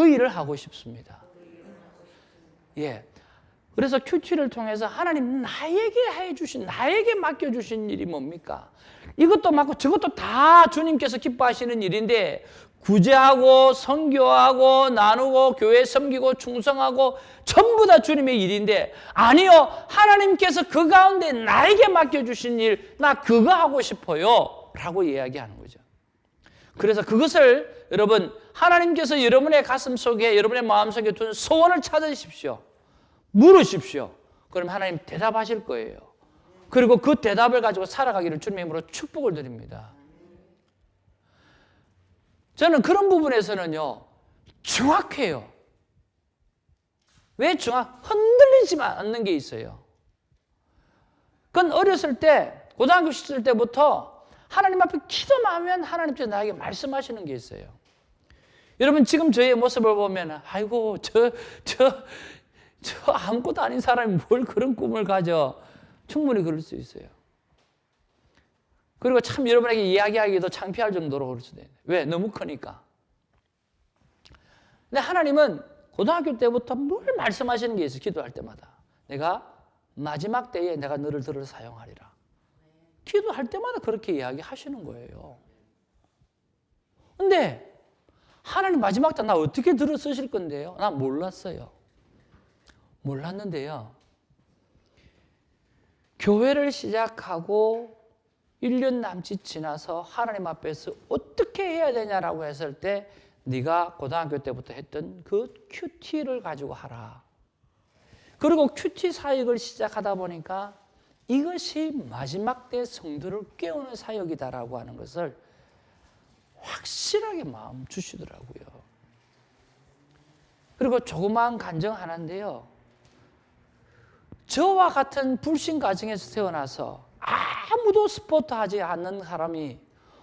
그 일을 하고 싶습니다. 예. 그래서 큐티를 통해서 하나님 나에게 해 주신 나에게 맡겨 주신 일이 뭡니까? 이것도 맡고 저것도 다 주님께서 기뻐하시는 일인데 구제하고 선교하고 나누고 교회 섬기고 충성하고 전부 다 주님의 일인데 아니요 하나님께서 그 가운데 나에게 맡겨 주신 일 나 그거 하고 싶어요라고 이야기하는 거죠. 그래서 그것을 여러분 하나님께서 여러분의 가슴 속에 여러분의 마음 속에 둔 소원을 찾으십시오. 물으십시오. 그럼 하나님 대답하실 거예요. 그리고 그 대답을 가지고 살아가기를 주님의 이름으로 축복을 드립니다. 저는 그런 부분에서는요, 정확해요. 왜 정확? 흔들리지만 않는 게 있어요. 그건 어렸을 때, 고등학교 시절 때부터 하나님 앞에 기도만 하면 하나님께서 나에게 말씀하시는 게 있어요. 여러분, 지금 저의 모습을 보면, 아이고, 저, 저, 저 아무것도 아닌 사람이 뭘 그런 꿈을 가져. 충분히 그럴 수 있어요. 그리고 참 여러분에게 이야기하기도 창피할 정도로 그럴 수도 있어요. 왜? 너무 크니까. 근데 하나님은 고등학교 때부터 뭘 말씀하시는 게 있어요. 기도할 때마다. 내가 마지막 때에 내가 너를 들어 사용하리라. 기도할 때마다 그렇게 이야기하시는 거예요. 근데 하나님 마지막 때 나 어떻게 들어 쓰실 건데요? 나 몰랐어요. 몰랐는데요. 교회를 시작하고 1년 남짓 지나서 하나님 앞에서 어떻게 해야 되냐라고 했을 때 네가 고등학교 때부터 했던 그 큐티를 가지고 하라. 그리고 큐티 사역을 시작하다 보니까 이것이 마지막 때 성도를 깨우는 사역이다라고 하는 것을 확실하게 마음 주시더라고요. 그리고 조그마한 간정 하나인데요. 저와 같은 불신 가정에서 태어나서 아무도 스포트 하지 않는 사람이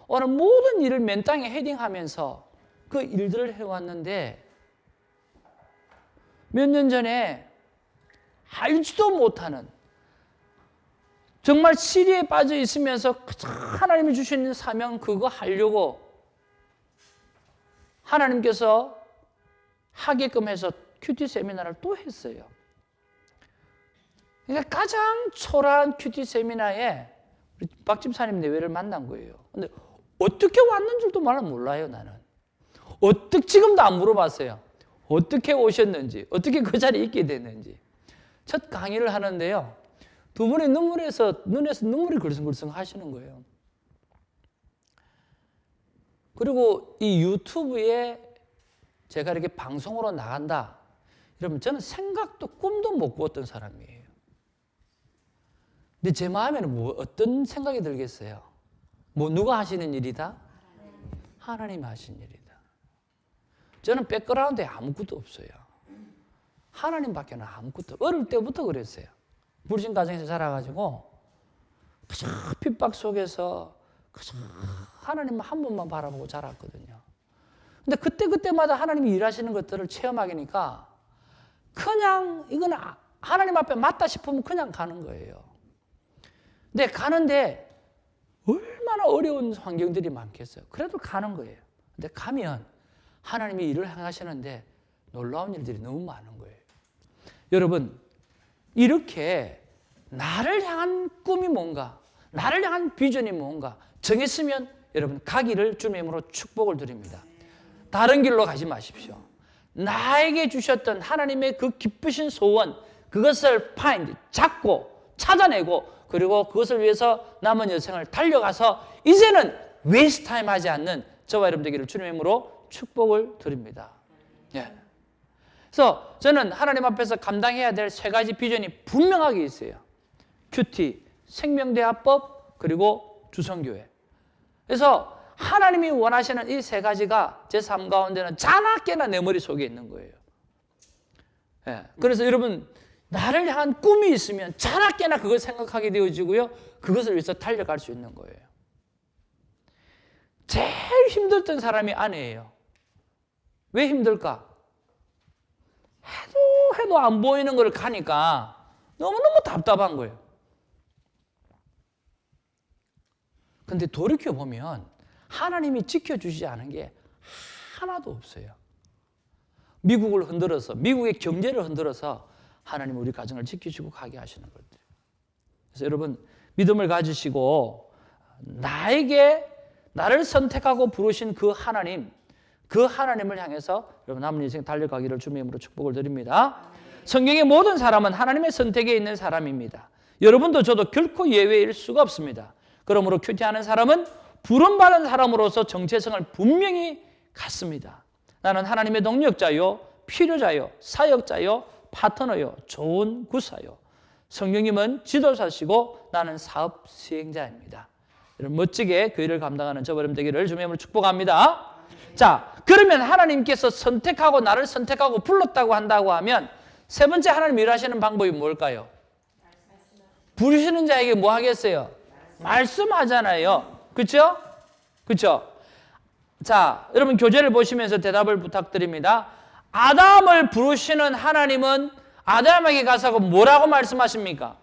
오늘 모든 일을 맨 땅에 헤딩하면서 그 일들을 해왔는데 몇 년 전에 알지도 못하는 정말 시리에 빠져 있으면서 하나님이 주시는 사명 그거 하려고 하나님께서 하게끔 해서 큐티 세미나를 또 했어요. 그러니까 가장 초라한 큐티 세미나에 박 집사님 내외를 만난 거예요. 근데 어떻게 왔는 줄도 몰라요, 나는. 어떻게 지금도 안 물어봤어요. 어떻게 오셨는지, 어떻게 그 자리에 있게 됐는지. 첫 강의를 하는데요. 두 분이 눈물에서 눈에서 눈물이 글썽글썽 하시는 거예요. 그리고 이 유튜브에 제가 이렇게 방송으로 나간다. 여러분 저는 생각도 꿈도 못 꾸었던 사람이에요. 근데 제 마음에는 뭐 어떤 생각이 들겠어요? 뭐 누가 하시는 일이다? 하나님 하신 일이다. 저는 백그라운드에 아무것도 없어요. 하나님밖에는 아무것도 어릴 때부터 그랬어요. 불신 가정에서 자라가지고 그저 핍박 속에서 그저 하나님 한 분만 바라보고 자랐거든요. 근데 그때 그때마다 하나님이 일하시는 것들을 체험하니까 그냥 이건 하나님 앞에 맞다 싶으면 그냥 가는 거예요. 근데 가는데 얼마나 어려운 환경들이 많겠어요. 그래도 가는 거예요. 근데 가면 하나님이 일을 행하시는데 놀라운 일들이 너무 많은 거예요. 여러분, 이렇게 나를 향한 꿈이 뭔가, 나를 향한 비전이 뭔가 정했으면 여러분 가기를 주님의 이름으로 축복을 드립니다. 다른 길로 가지 마십시오. 나에게 주셨던 하나님의 그 기쁘신 소원, 그것을 find, 잡고 찾아내고 그리고 그것을 위해서 남은 여생을 달려가서 이제는 웨이스 타임 하지 않는 저와 여러분 되기를 주님의 이름으로 축복을 드립니다. 예. 그래서 저는 하나님 앞에서 감당해야 될 세 가지 비전이 분명하게 있어요. 큐티, 생명대화법, 그리고 주성교회. 그래서 하나님이 원하시는 이 세 가지가 제 삶 가운데는 자나 깨나 내 머릿속에 있는 거예요. 예. 그래서 여러분, 나를 향한 꿈이 있으면 자나 깨나 그걸 생각하게 되어지고요. 그것을 위해서 달려갈 수 있는 거예요. 제일 힘들던 사람이 아내예요. 왜 힘들까? 해도 해도 안 보이는 걸 가니까 너무너무 답답한 거예요. 근데 돌이켜 보면 하나님이 지켜주지 않은 게 하나도 없어요. 미국을 흔들어서 미국의 경제를 흔들어서 하나님 우리 가정을 지키시고 가게 하시는 것들. 그래서 여러분 믿음을 가지시고 나에게 나를 선택하고 부르신 그 하나님, 그 하나님을 향해서 여러분 남은 인생 달려가기를 주님의 이름으로 축복을 드립니다. 성경의 모든 사람은 하나님의 선택에 있는 사람입니다. 여러분도 저도 결코 예외일 수가 없습니다. 그러므로 큐티하는 사람은 부름받은 사람으로서 정체성을 분명히 갖습니다. 나는 하나님의 동력자요, 필요자요, 사역자요, 파트너요, 좋은 구사요. 성령님은 지도사시고 나는 사업 수행자입니다. 여러분 멋지게 그 일을 감당하는 저버림 되기를 주님으로 축복합니다. 자, 그러면 하나님께서 선택하고 나를 선택하고 불렀다고 한다고 하면 세 번째 하나님 일하시는 방법이 뭘까요? 부르시는 자에게 뭐 하겠어요? 말씀하잖아요. 그렇죠? 그렇죠? 자, 여러분 교재를 보시면서 대답을 부탁드립니다. 아담을 부르시는 하나님은 아담에게 가서 뭐라고 말씀하십니까?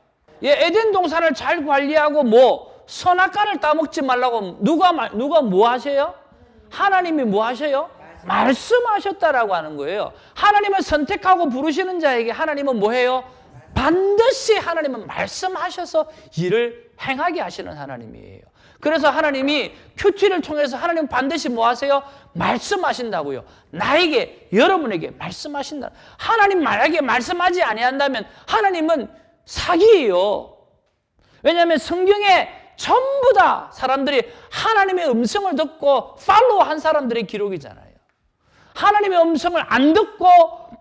예, 에덴 동산을 잘 관리하고 뭐 선악과를 따먹지 말라고 누가 말- 누가 뭐 하세요? 하나님이 뭐 하셔요? 말씀하셨다라고 하는 거예요. 하나님을 선택하고 부르시는 자에게 하나님은 뭐 해요? 반드시 하나님은 말씀하셔서 일을 행하게 하시는 하나님이에요. 그래서 하나님이 큐티를 통해서 하나님 반드시 뭐 하세요? 말씀하신다고요. 나에게 여러분에게 말씀하신다. 하나님 만약에 말씀하지 아니한다면 하나님은 사기예요. 왜냐하면 성경에 전부 다 사람들이 하나님의 음성을 듣고 팔로우 한 사람들의 기록이잖아요. 하나님의 음성을 안 듣고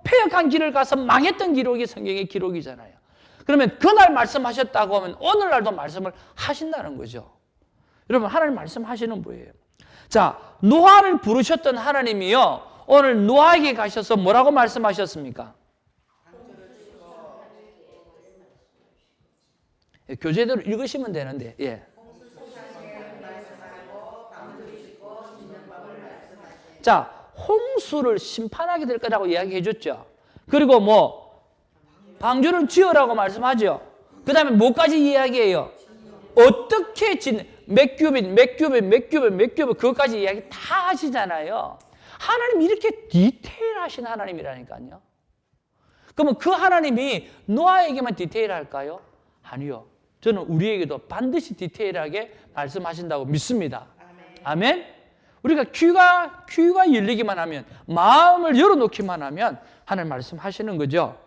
폐역한 길을 가서 망했던 기록이 성경의 기록이잖아요. 그러면 그날 말씀하셨다고 하면 오늘날도 말씀을 하신다는 거죠. 여러분 하나님 말씀하시는 분이에요. 자 노아를 부르셨던 하나님이요 오늘 노아에게 가셔서 뭐라고 말씀하셨습니까? 예, 교재대로 읽으시면 되는데 예. 자 홍수를 심판하게 될 거라고 이야기해 줬죠. 그리고 뭐 방주를 지으라고 말씀하죠. 그 다음에 뭐까지 이야기해요? 어떻게 짓는 몇 규빗, 몇 규빗, 몇 규빗, 몇 규빗 그것까지 이야기 다 하시잖아요. 하나님 이렇게 디테일하신 하나님이라니까요. 그러면 그 하나님이 노아에게만 디테일할까요? 아니요. 저는 우리에게도 반드시 디테일하게 말씀하신다고 믿습니다. 아멘. 우리가 귀가 귀가 열리기만 하면 마음을 열어놓기만 하면 하나님 말씀하시는 거죠.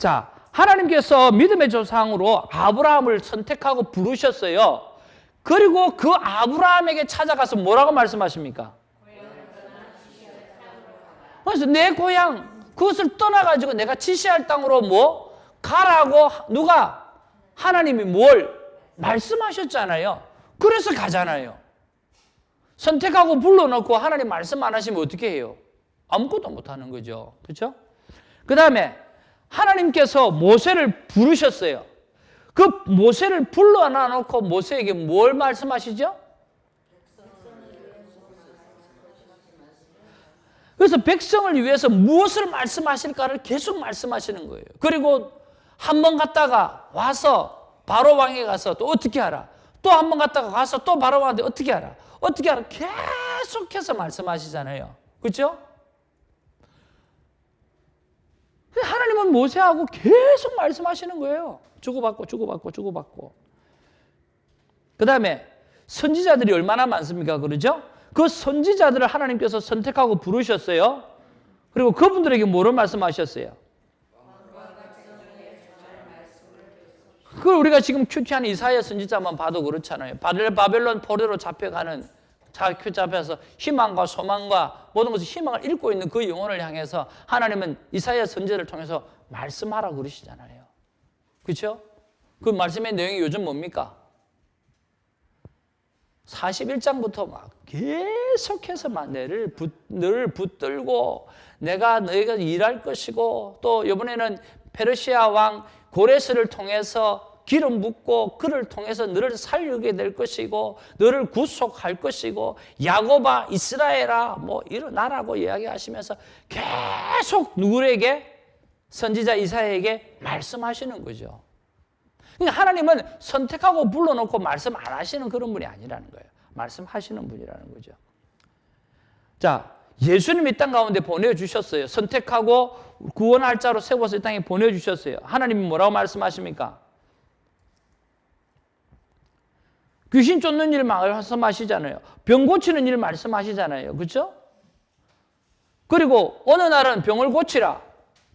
자, 하나님께서 믿음의 조상으로 아브라함을 선택하고 부르셨어요. 그리고 그 아브라함에게 찾아가서 뭐라고 말씀하십니까? 그래서 내 고향 그것을 떠나가지고 내가 지시할 땅으로 뭐 가라고 누가 하나님이 뭘 말씀하셨잖아요. 그래서 가잖아요. 선택하고 불러놓고 하나님 말씀 안 하시면 어떻게 해요? 아무것도 못 하는 거죠. 그렇죠? 그 다음에 하나님께서 모세를 부르셨어요. 그 모세를 불러 놔 놓고 모세에게 뭘 말씀하시죠? 그래서 백성을 위해서 무엇을 말씀하실까를 계속 말씀하시는 거예요. 그리고 한 번 갔다가 와서 바로 왕에 가서 또 어떻게 하라? 또 한 번 갔다가 가서 또 바로 왕한테 어떻게 하라? 어떻게 하라? 계속해서 말씀하시잖아요. 그렇죠? 하나님은 모세하고 계속 말씀하시는 거예요. 주고받고 주고받고 주고받고. 그 다음에 선지자들이 얼마나 많습니까? 그러죠? 그 선지자들을 하나님께서 선택하고 부르셨어요. 그리고 그분들에게 뭐를 말씀하셨어요? 그걸 우리가 지금 큐티한 이사야 선지자만 봐도 그렇잖아요. 바벨론 포로로 잡혀가는 자큐 잡혀서 희망과 소망과 모든 것을 희망을 잃고 있는 그 영혼을 향해서 하나님은 이사야 선지자를 통해서 말씀하라 그러시잖아요. 그렇죠? 그 말씀의 내용이 요즘 뭡니까? 41장부터 막 계속해서 막 붙, 너를 붙들고 내가 너희가 일할 것이고 또 이번에는 페르시아 왕 고레스를 통해서 기름 붓고 그를 통해서 너를 살리게 될 것이고 너를 구속할 것이고 야고바 이스라엘아 뭐 일어나라고 이야기하시면서 계속 누구에게 선지자 이사야에게 말씀하시는 거죠. 그러니까 하나님은 선택하고 불러놓고 말씀 안 하시는 그런 분이 아니라는 거예요. 말씀하시는 분이라는 거죠. 자, 예수님이 땅 가운데 보내주셨어요. 선택하고 구원할 자로 세워서 이 땅에 보내주셨어요. 하나님이 뭐라고 말씀하십니까? 귀신 쫓는 일 말씀하시잖아요. 병 고치는 일 말씀하시잖아요. 그렇죠? 그리고 어느 날은 병을 고치라.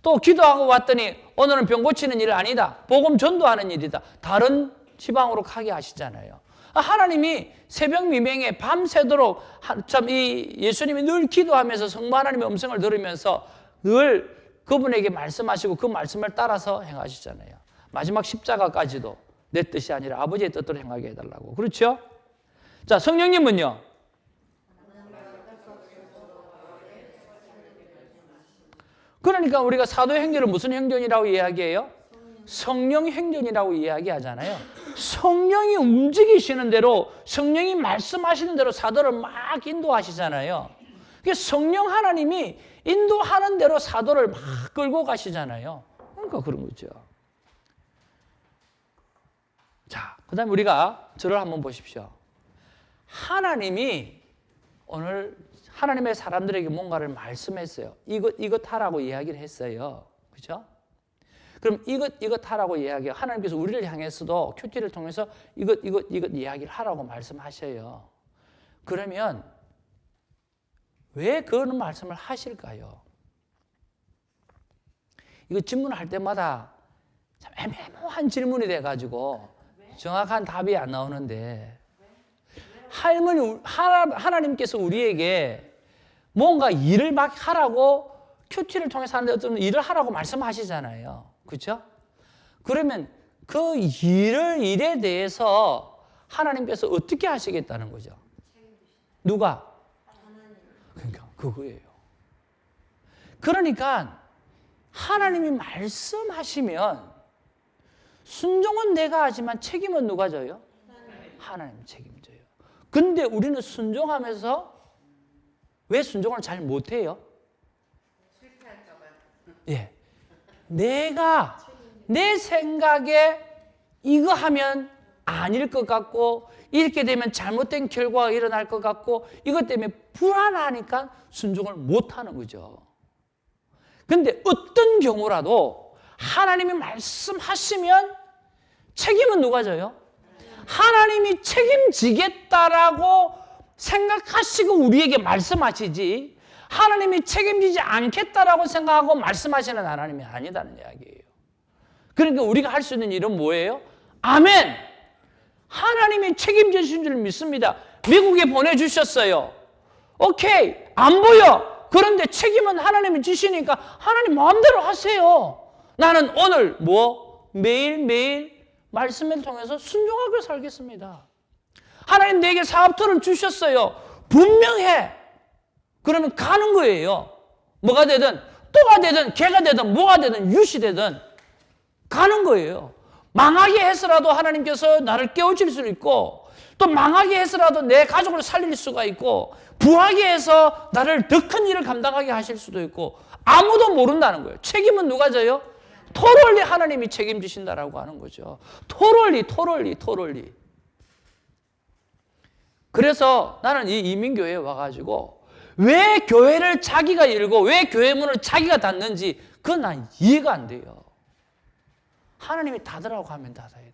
또 기도하고 왔더니 오늘은 병 고치는 일 아니다. 복음 전도하는 일이다. 다른 지방으로 가게 하시잖아요. 아, 하나님이 새벽 미명에 밤새도록 참 이 예수님이 늘 기도하면서 성부 하나님의 음성을 들으면서 늘 그분에게 말씀하시고 그 말씀을 따라서 행하시잖아요. 마지막 십자가까지도 내 뜻이 아니라 아버지의 뜻대로 행하게 해달라고. 그렇죠? 자, 성령님은요. 그러니까 우리가 사도 행전을 무슨 행전이라고 이야기해요? 성령 행전이라고 이야기하잖아요. 성령이 움직이시는 대로 성령이 말씀하시는 대로 사도를 막 인도하시잖아요. 성령 하나님이 인도하는 대로 사도를 막 끌고 가시잖아요. 그러니까 그런 거죠. 자, 그 다음에 우리가 저를 한번 보십시오. 하나님이 오늘 하나님의 사람들에게 뭔가를 말씀했어요. 이것, 이것 하라고 이야기를 했어요. 그죠? 그럼 이것, 이것 하라고 이야기해요. 하나님께서 우리를 향해서도 큐티를 통해서 이것, 이것, 이것 이야기를 하라고 말씀하셔요. 그러면 왜 그런 말씀을 하실까요? 이거 질문할 때마다 참 애매모호한 질문이 돼가지고 정확한 답이 안 나오는데 할머니 하나 님께서 우리에게 뭔가 일을 막 하라고 큐티를 통해서 하는데 어떤 일을 하라고 말씀하시잖아요. 그렇죠? 그러면 그 일을 일에 대해서 하나님께서 어떻게 하시겠다는 거죠? 누가? 그러니까 그거예요. 그러니까 하나님이 말씀하시면 순종은 내가 하지만 책임은 누가 져요? 하나님 책임져요. 근데 우리는 순종하면서 왜 순종을 잘 못해요? 예. 내가 내 생각에 이거 하면 아닐 것 같고 이렇게 되면 잘못된 결과가 일어날 것 같고 이것 때문에 불안하니까 순종을 못 하는 거죠. 근데 어떤 경우라도 하나님이 말씀하시면 책임은 누가 져요? 하나님이 책임지겠다라고 생각하시고 우리에게 말씀하시지 하나님이 책임지지 않겠다라고 생각하고 말씀하시는 하나님이 아니다는 이야기예요. 그러니까 우리가 할 수 있는 일은 뭐예요? 아멘! 하나님이 책임지신 줄 믿습니다. 미국에 보내주셨어요. 오케이, 안 보여. 그런데 책임은 하나님이 지시니까 하나님 마음대로 하세요. 나는 오늘 뭐? 매일매일 말씀을 통해서 순종하게 살겠습니다. 하나님 내게 사업터를 주셨어요. 분명해. 그러면 가는 거예요. 뭐가 되든, 또가 되든, 개가 되든, 뭐가 되든, 유시 되든, 가는 거예요. 망하게 해서라도 하나님께서 나를 깨우칠 수 있고, 또 망하게 해서라도 내 가족을 살릴 수가 있고, 부하게 해서 나를 더 큰 일을 감당하게 하실 수도 있고, 아무도 모른다는 거예요. 책임은 누가 져요? 토롤리 하나님이 책임지신다라고 하는 거죠. 토롤리, 토롤리, 토롤리. 그래서 나는 이 이민교회에 와가지고 왜 교회를 자기가 열고 왜 교회 문을 자기가 닫는지 그건 난 이해가 안 돼요. 하나님이 닫으라고 하면 닫아야 돼요.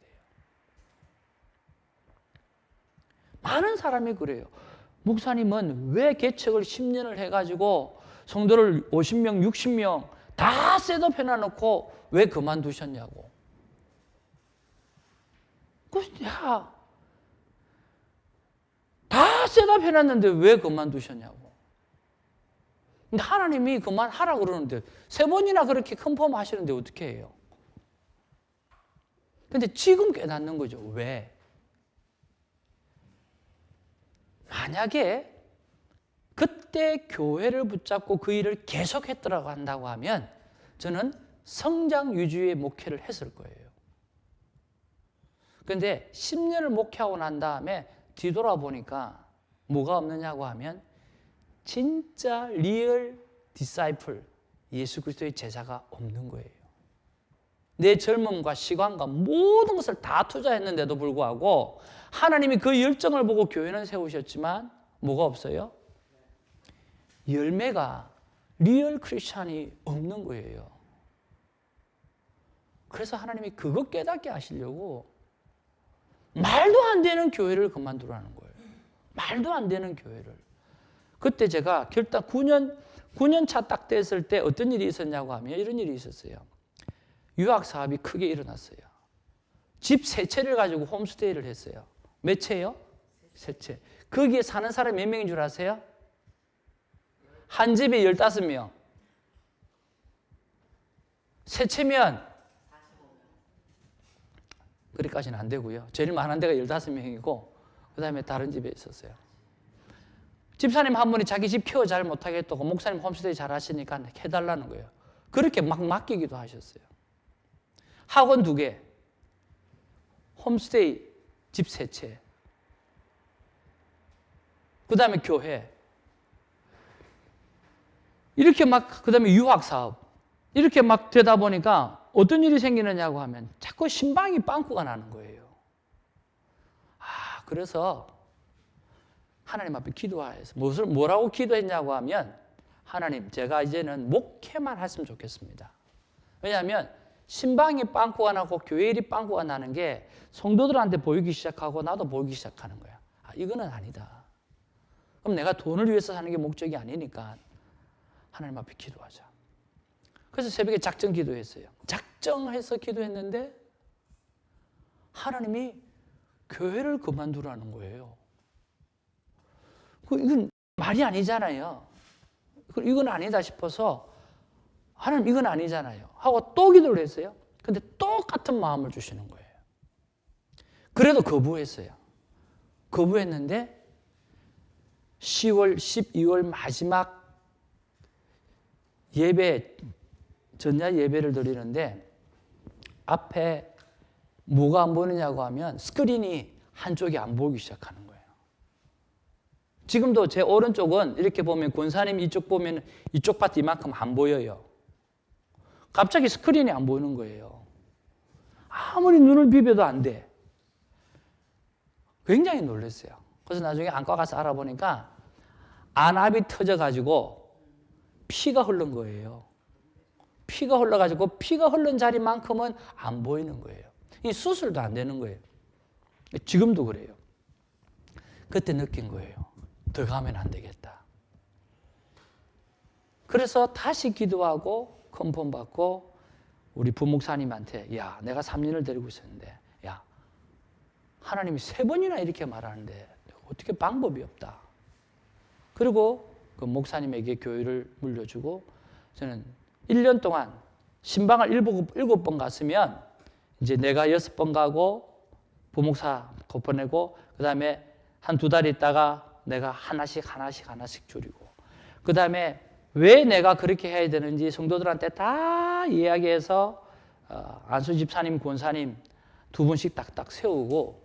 많은 사람이 그래요. 목사님은 왜 개척을 10년을 해가지고 성도를 50명, 60명 다 셋업 해놔놓고 왜 그만두셨냐고. 그, 야, 다 셋업 해놨는데 왜 그만두셨냐고. 근데 하나님이 그만하라 그러는데 세 번이나 그렇게 컨펌 하시는데 어떻게 해요? 근데 지금 깨닫는 거죠. 왜? 만약에 그때 교회를 붙잡고 그 일을 계속했더라고 한다고 하면 저는 성장 유지의 목회를 했을 거예요. 근데 10년을 목회하고 난 다음에 뒤돌아보니까 뭐가 없느냐고 하면 진짜 리얼 디사이플 예수 그리스도의 제자가 없는 거예요. 내 젊음과 시간과 모든 것을 다 투자했는데도 불구하고 하나님이 그 열정을 보고 교회는 세우셨지만 뭐가 없어요? 열매가 리얼 크리스찬이 없는 거예요. 그래서 하나님이 그것 깨닫게 하시려고 말도 안 되는 교회를 그만두라는 거예요. 말도 안 되는 교회를. 그때 제가 결단 9년 9년 차 딱 됐을 때 어떤 일이 있었냐고 하면 이런 일이 있었어요. 유학 사업이 크게 일어났어요. 집 세 채를 가지고 홈스테이를 했어요. 몇 채요? 세 채. 거기에 사는 사람이 몇 명인 줄 아세요? 한 집에 15명. 세 채면 그리까지는 안 되고요. 제일 많은 데가 15명이고 그다음에 다른 집에 있었어요. 집사님 한 분이 자기 집 케어 잘 못하겠다고 목사님 홈스테이 잘 하시니까 해달라는 거예요. 그렇게 막 맡기기도 하셨어요. 학원 두 개, 홈스테이 집 세 채, 그 다음에 교회, 이렇게 막, 그 다음에 유학 사업, 이렇게 막 되다 보니까 어떤 일이 생기느냐고 하면 자꾸 신방이 빵꾸가 나는 거예요. 아, 그래서 하나님 앞에 기도하여서 무엇을 뭐라고 기도했냐고 하면 하나님 제가 이제는 목회만 했으면 좋겠습니다. 왜냐하면 신방이 빵꾸가 나고 교회 일이 빵꾸가 나는 게 성도들한테 보이기 시작하고 나도 보이기 시작하는 거야. 아, 이거는 아니다. 그럼 내가 돈을 위해서 사는 게 목적이 아니니까 하나님 앞에 기도하자. 그래서 새벽에 작정 기도했어요. 작정해서 기도했는데 하나님이 교회를 그만두라는 거예요. 그 이건 말이 아니잖아요. 그 이건 아니다 싶어서 하나님 이건 아니잖아요. 하고 또 기도를 했어요. 근데 똑같은 마음을 주시는 거예요. 그래도 거부했어요. 거부했는데 10월, 12월 마지막 예배, 전야 예배를 드리는데 앞에 뭐가 안 보이냐고 하면 스크린이 한쪽이 안 보이기 시작하는 거예요. 지금도 제 오른쪽은 이렇게 보면 권사님 이쪽 보면 이쪽 파트 이만큼 안 보여요. 갑자기 스크린이 안 보이는 거예요. 아무리 눈을 비벼도 안 돼. 굉장히 놀랐어요. 그래서 나중에 안과 가서 알아보니까 안압이 터져가지고 피가 흐른 거예요. 피가 흘러가지고 피가 흐른 자리만큼은 안 보이는 거예요. 이 수술도 안 되는 거예요. 지금도 그래요. 그때 느낀 거예요. 더 가면 안 되겠다. 그래서 다시 기도하고 컨펌 받고 우리 부목사님한테 야 내가 3년을 데리고 있었는데 야 하나님이 세 번이나 이렇게 말하는데 어떻게 방법이 없다. 그리고 그 목사님에게 교회를 물려주고 저는 1년 동안 신방을 일곱, 일곱 번 갔으면 이제 내가 여섯 번 가고 부목사 거 보내고 그 다음에 한 두 달 있다가 내가 하나씩 하나씩 하나씩 줄이고 그 다음에 왜 내가 그렇게 해야 되는지 성도들한테 다 이야기해서 어, 안수 집사님, 권사님 두 분씩 딱딱 세우고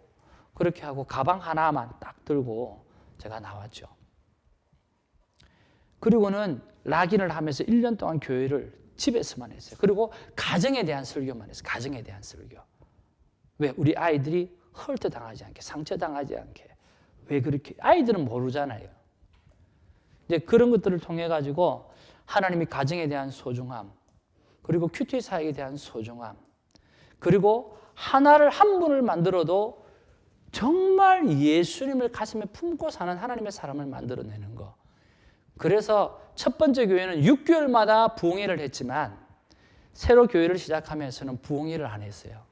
그렇게 하고 가방 하나만 딱 들고 제가 나왔죠. 그리고는 락인을 하면서 1년 동안 교회를 집에서만 했어요. 그리고 가정에 대한 설교만 했어요. 가정에 대한 설교. 왜? 우리 아이들이 헐트 당하지 않게, 상처 당하지 않게. 왜 그렇게? 아이들은 모르잖아요. 이제 그런 것들을 통해 가지고 하나님이 가정에 대한 소중함, 그리고 큐티 사역에 대한 소중함, 그리고 하나를 한 분을 만들어도 정말 예수님을 가슴에 품고 사는 하나님의 사람을 만들어내는 거. 그래서 첫 번째 교회는 6개월마다 부흥회를 했지만 새로 교회를 시작하면서는 부흥회를 안 했어요.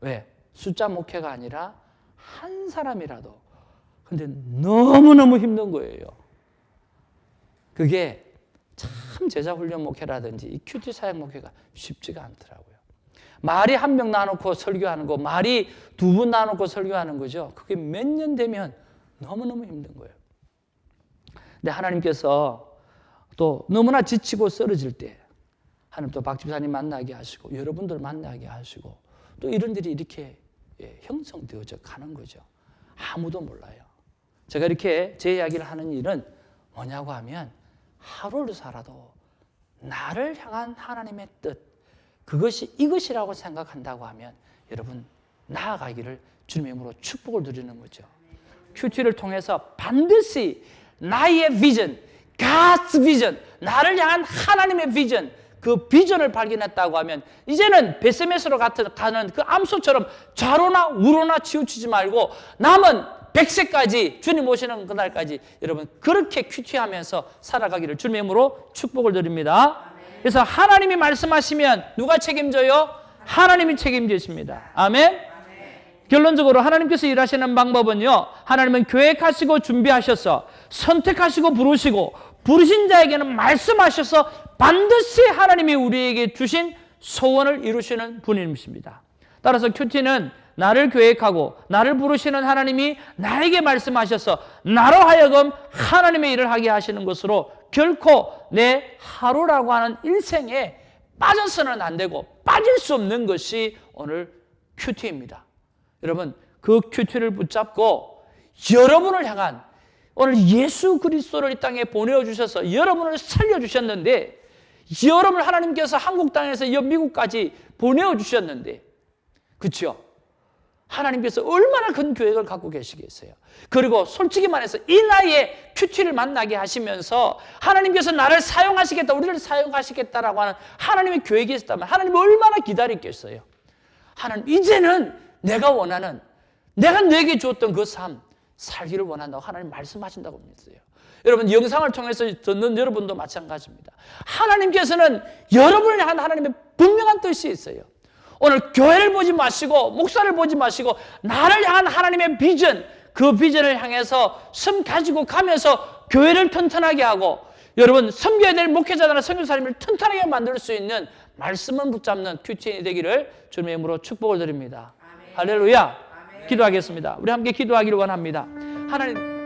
왜? 숫자 목회가 아니라 한 사람이라도. 근데 너무너무 힘든 거예요. 그게 참 제자 훈련 목회라든지 이 큐티 사역 목회가 쉽지가 않더라고요. 말이 한 명 나놓고 설교하는 거, 말이 두 분 나놓고 설교하는 거죠. 그게 몇 년 되면 너무너무 힘든 거예요. 근데 하나님께서 또 너무나 지치고 쓰러질 때 하나님 또 박집사님 만나게 하시고 여러분들 만나게 하시고 또 이런 일이 이렇게 예, 형성되어져 가는 거죠. 아무도 몰라요. 제가 이렇게 제 이야기를 하는 일은 뭐냐고 하면 하루를 살아도 나를 향한 하나님의 뜻 그것이 이것이라고 생각한다고 하면 여러분 나아가기를 주님의 이름으로 축복을 드리는 거죠. 큐티를 통해서 반드시 나의 비전, God's vision, 나를 향한 하나님의 비전, 그 비전을 발견했다고 하면 이제는 베세메스로 같은 가는 그 암소처럼 좌로나 우로나 치우치지 말고 남은 100세까지 주님 오시는 그날까지 여러분 그렇게 큐티하면서 살아가기를 주님의 이름으로 축복을 드립니다. 그래서 하나님이 말씀하시면 누가 책임져요? 하나님이 책임지십니다. 아멘. 결론적으로 하나님께서 일하시는 방법은요. 하나님은 계획하시고 준비하셔서 선택하시고 부르시고 부르신 자에게는 말씀하셔서 반드시 하나님이 우리에게 주신 소원을 이루시는 분이십니다. 따라서 큐티는 나를 계획하고 나를 부르시는 하나님이 나에게 말씀하셔서 나로 하여금 하나님의 일을 하게 하시는 것으로 결코 내 하루라고 하는 일생에 빠져서는 안 되고 빠질 수 없는 것이 오늘 큐티입니다. 여러분 그 큐티를 붙잡고 여러분을 향한 오늘 예수 그리스도를 이 땅에 보내어 주셔서 여러분을 살려 주셨는데 여러분 하나님께서 한국 땅에서 이 미국까지 보내어 주셨는데 그렇죠? 하나님께서 얼마나 큰 계획을 갖고 계시겠어요. 그리고 솔직히 말해서 이 나이에 큐티를 만나게 하시면서 하나님께서 나를 사용하시겠다, 우리를 사용하시겠다라고 하는 하나님의 계획이 있었다면 하나님 얼마나 기다렸겠어요. 하나님 이제는 내가 원하는 내가 내게 주었던 그 삶 살기를 원한다고 하나님 말씀하신다고 믿어요. 여러분 영상을 통해서 듣는 여러분도 마찬가지입니다. 하나님께서는 여러분을 향한 하나님의 분명한 뜻이 있어요. 오늘 교회를 보지 마시고 목사를 보지 마시고 나를 향한 하나님의 비전 그 비전을 향해서 섬 가지고 가면서 교회를 튼튼하게 하고 여러분 섬겨야 될 목회자나 선교사님을 튼튼하게 만들 수 있는 말씀을 붙잡는 큐티인이 되기를 주님의 이름으로 축복을 드립니다. 할렐루야. 기도하겠습니다. 우리 함께 기도하기를 원합니다. 하나님